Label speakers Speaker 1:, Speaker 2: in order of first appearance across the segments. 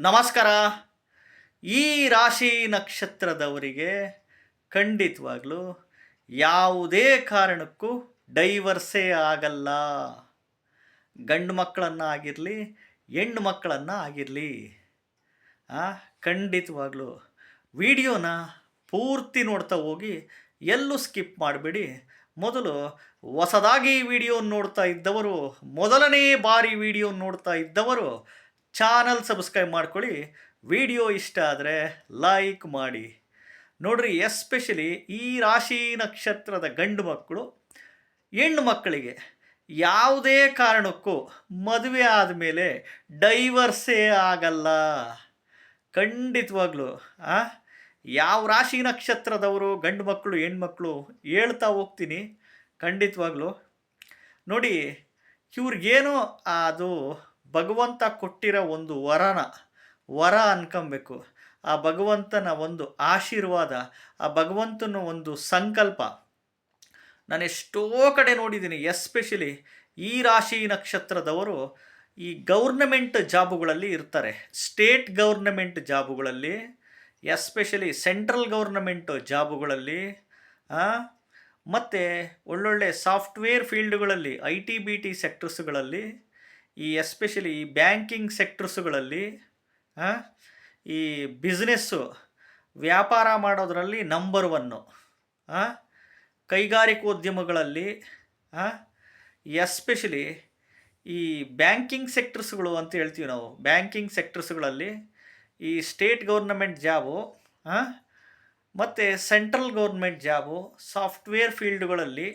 Speaker 1: ನಮಸ್ಕಾರ. ಈ ರಾಶಿ ನಕ್ಷತ್ರದವರಿಗೆ ಖಂಡಿತವಾಗ್ಲೂ ಯಾವುದೇ ಕಾರಣಕ್ಕೂ ಡೈವರ್ಸೇ ಆಗಲ್ಲ. ಗಂಡು ಮಕ್ಕಳನ್ನು ಆಗಿರಲಿ, ಹೆಣ್ಣು ಮಕ್ಕಳನ್ನು ಆಗಿರಲಿ ಖಂಡಿತವಾಗ್ಲೂ ವಿಡಿಯೋನ ಪೂರ್ತಿ ನೋಡ್ತಾ ಹೋಗಿ ಎಲ್ಲೂ ಸ್ಕಿಪ್ ಮಾಡಬೇಡಿ. ಮೊದಲು ಹೊಸದಾಗಿ ವಿಡಿಯೋ ನೋಡ್ತಾ ಇದ್ದವರು, ಮೊದಲನೇ ಬಾರಿ ವಿಡಿಯೋ ನೋಡ್ತಾ ಇದ್ದವರು ಚಾನಲ್ ಸಬ್ಸ್ಕ್ರೈಬ್ ಮಾಡ್ಕೊಳ್ಳಿ. ವಿಡಿಯೋ ಇಷ್ಟ ಆದರೆ ಲೈಕ್ ಮಾಡಿ. ನೋಡ್ರಿ, ಎಸ್ಪೆಷಲಿ ಈ ರಾಶಿ ನಕ್ಷತ್ರದ ಗಂಡು ಮಕ್ಕಳು, ಹೆಣ್ಣು ಮಕ್ಕಳಿಗೆ ಯಾವುದೇ ಕಾರಣಕ್ಕೂ ಮದುವೆ ಆದಮೇಲೆ ಡೈವರ್ಸೇ ಆಗಲ್ಲ. ಖಂಡಿತವಾಗ್ಲೂ, ಆ? ಯಾವ ರಾಶಿ ನಕ್ಷತ್ರದವರು ಗಂಡು ಮಕ್ಕಳು ಹೆಣ್ಮಕ್ಳು ಹೇಳ್ತಾ ಹೋಗ್ತೀನಿ. ಖಂಡಿತವಾಗ್ಲೂ. ನೋಡಿ, ಇವ್ರಿಗೇನೋ ಅದು ಭಗವಂತ ಕೊಟ್ಟಿರೋ ಒಂದು ವರನ, ವರ ಅನ್ಕೊಬೇಕು. ಆ ಭಗವಂತನ ಒಂದು ಆಶೀರ್ವಾದ, ಆ ಭಗವಂತನ ಒಂದು ಸಂಕಲ್ಪ. ನಾನು ಎಷ್ಟೋ ಕಡೆ ನೋಡಿದ್ದೀನಿ, ಎಸ್ಪೆಷಲಿ ಈ ರಾಶಿ ನಕ್ಷತ್ರದವರು ಈ ಗೌರ್ನಮೆಂಟ್ ಜಾಬುಗಳಲ್ಲಿ ಇರ್ತಾರೆ. ಸ್ಟೇಟ್ ಗೌರ್ನಮೆಂಟ್ ಜಾಬುಗಳಲ್ಲಿ, ಎಸ್ಪೆಷಲಿ ಸೆಂಟ್ರಲ್ ಗೌರ್ನಮೆಂಟ್ ಜಾಬುಗಳಲ್ಲಿ ಮತ್ತು ಒಳ್ಳೊಳ್ಳೆ ಸಾಫ್ಟ್ವೇರ್ ಫೀಲ್ಡ್ಗಳಲ್ಲಿ, ಐ ಟಿ ಬಿ ಟಿ ಸೆಕ್ಟರ್ಸ್ಗಳಲ್ಲಿ ಈ ಎಸ್ಪೆಷಲಿ ಈ ಬ್ಯಾಂಕಿಂಗ್ ಸೆಕ್ಟರ್ಸ್ಗಳಲ್ಲಿ ಈ ಬಿಸ್ನೆಸ್ಸು ವ್ಯಾಪಾರ ಮಾಡೋದರಲ್ಲಿ ನಂಬರ್ ಒನ್ನು ಕೈಗಾರಿಕೋದ್ಯಮಗಳಲ್ಲಿ ಎಸ್ಪೆಷಲಿ ಈ ಬ್ಯಾಂಕಿಂಗ್ ಸೆಕ್ಟರ್ಸ್ಗಳು ಅಂತ ಹೇಳ್ತೀವಿ ನಾವು. ಬ್ಯಾಂಕಿಂಗ್ ಸೆಕ್ಟರ್ಸ್ಗಳಲ್ಲಿ ಈ ಸ್ಟೇಟ್ ಗೌರ್ನಮೆಂಟ್ ಜಾಬು ಮತ್ತು ಸೆಂಟ್ರಲ್ ಗೌರ್ಮೆಂಟ್ ಜಾಬು ಸಾಫ್ಟ್ವೇರ್ ಫೀಲ್ಡ್ಗಳಲ್ಲಿ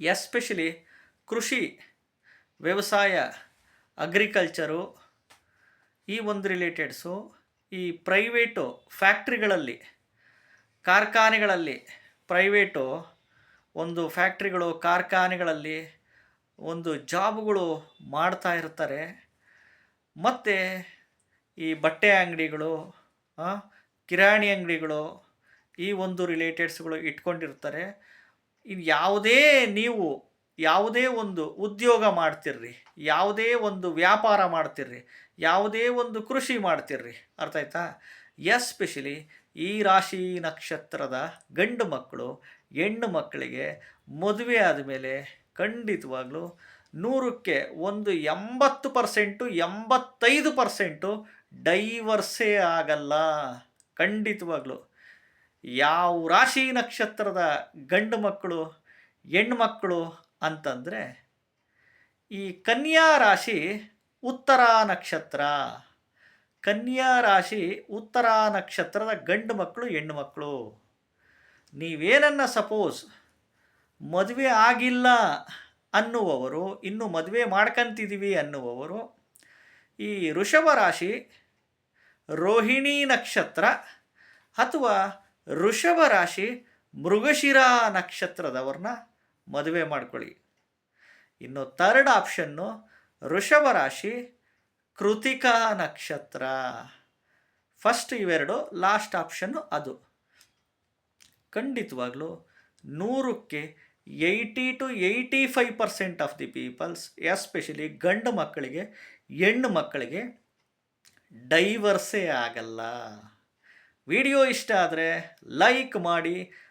Speaker 1: ಎಸ್ಪೆಷಲಿ ಕೃಷಿ ವ್ಯವಸಾಯ ಅಗ್ರಿಕಲ್ಚರು ಈ ಒಂದು ರಿಲೇಟೆಡ್ಸು ಈ ಪ್ರೈವೇಟು ಫ್ಯಾಕ್ಟ್ರಿಗಳಲ್ಲಿ ಕಾರ್ಖಾನೆಗಳಲ್ಲಿ ಪ್ರೈವೇಟು ಒಂದು ಫ್ಯಾಕ್ಟ್ರಿಗಳು ಕಾರ್ಖಾನೆಗಳಲ್ಲಿ ಒಂದು ಜಾಬ್ಗಳು ಮಾಡ್ತಾ ಇರ್ತಾರೆ. ಮತ್ತು ಈ ಬಟ್ಟೆ ಅಂಗಡಿಗಳು ಕಿರಾಣಿ ಅಂಗಡಿಗಳು, ಈ ಒಂದು ರಿಲೇಟೆಡ್ಸ್ಗಳು ಇಟ್ಕೊಂಡಿರ್ತಾರೆ. ಇದು ಯಾವುದೇ ನೀವು ಯಾವುದೇ ಒಂದು ಉದ್ಯೋಗ ಮಾಡ್ತಿರ್ರಿ, ಯಾವುದೇ ಒಂದು ವ್ಯಾಪಾರ ಮಾಡ್ತಿರ್ರಿ, ಯಾವುದೇ ಒಂದು ಕೃಷಿ ಮಾಡ್ತಿರ್ರಿ, ಅರ್ಥ ಆಯ್ತಾ? ಎಸ್ಪೆಷಲಿ ಈ ರಾಶಿ ನಕ್ಷತ್ರದ ಗಂಡು ಮಕ್ಕಳು ಹೆಣ್ಣು ಮಕ್ಕಳಿಗೆ ಮದುವೆ ಆದಮೇಲೆ ಖಂಡಿತವಾಗ್ಲೂ ನೂರಕ್ಕೆ ಒಂದು ಎಂಬತ್ತು ಪರ್ಸೆಂಟು, ಎಂಬತ್ತೈದು ಪರ್ಸೆಂಟು ಡೈವರ್ಸೇ ಆಗಲ್ಲ. ಖಂಡಿತವಾಗ್ಲೂ ಯಾವ ರಾಶಿ ನಕ್ಷತ್ರದ ಗಂಡು ಮಕ್ಕಳು, ಹೆಣ್ಣು ಮಕ್ಕಳು ಅಂತಂದರೆ ಈ ಕನ್ಯಾ ರಾಶಿ ಉತ್ತರ ನಕ್ಷತ್ರ. ಕನ್ಯಾ ರಾಶಿ ಉತ್ತರ ನಕ್ಷತ್ರದ ಗಂಡು ಮಕ್ಕಳು, ಹೆಣ್ಣು ಮಕ್ಕಳು. ನೀವೇನನ್ನ ಸಪೋಸ್ ಮದುವೆ ಆಗಿಲ್ಲ ಅನ್ನುವವರು, ಇನ್ನು ಮದುವೆ ಮಾಡ್ಕಂತಿದ್ದೀವಿ ಅನ್ನುವವರು, ಈ ಋಷಭ ರಾಶಿ ರೋಹಿಣಿ ನಕ್ಷತ್ರ ಅಥವಾ ಋಷಭ ರಾಶಿ ಮೃಗಶಿರ ನಕ್ಷತ್ರದವ್ರನ್ನ ಮದುವೆ ಮಾಡ್ಕೊಳ್ಳಿ. ಇನ್ನು ಥರ್ಡ್ ಆಪ್ಷನ್ನು ಋಷಭ ರಾಶಿ, ಕೃತಿಕಾ ನಕ್ಷತ್ರ. ಫಸ್ಟ್ ಇವೆರಡು ಲಾಸ್ಟ್ ಆಪ್ಷನ್ನು ಅದು. ಖಂಡಿತವಾಗ್ಲೂ ನೂರಕ್ಕೆ eighty to eighty five percent of the peoples especially ಗಂಡು ಮಕ್ಕಳಿಗೆ, ಹೆಣ್ಣು ಮಕ್ಕಳಿಗೆ ಡೈವರ್ಸೇ ಆಗಲ್ಲ. ವಿಡಿಯೋ ಇಷ್ಟ ಆದರೆ ಲೈಕ್ ಮಾಡಿ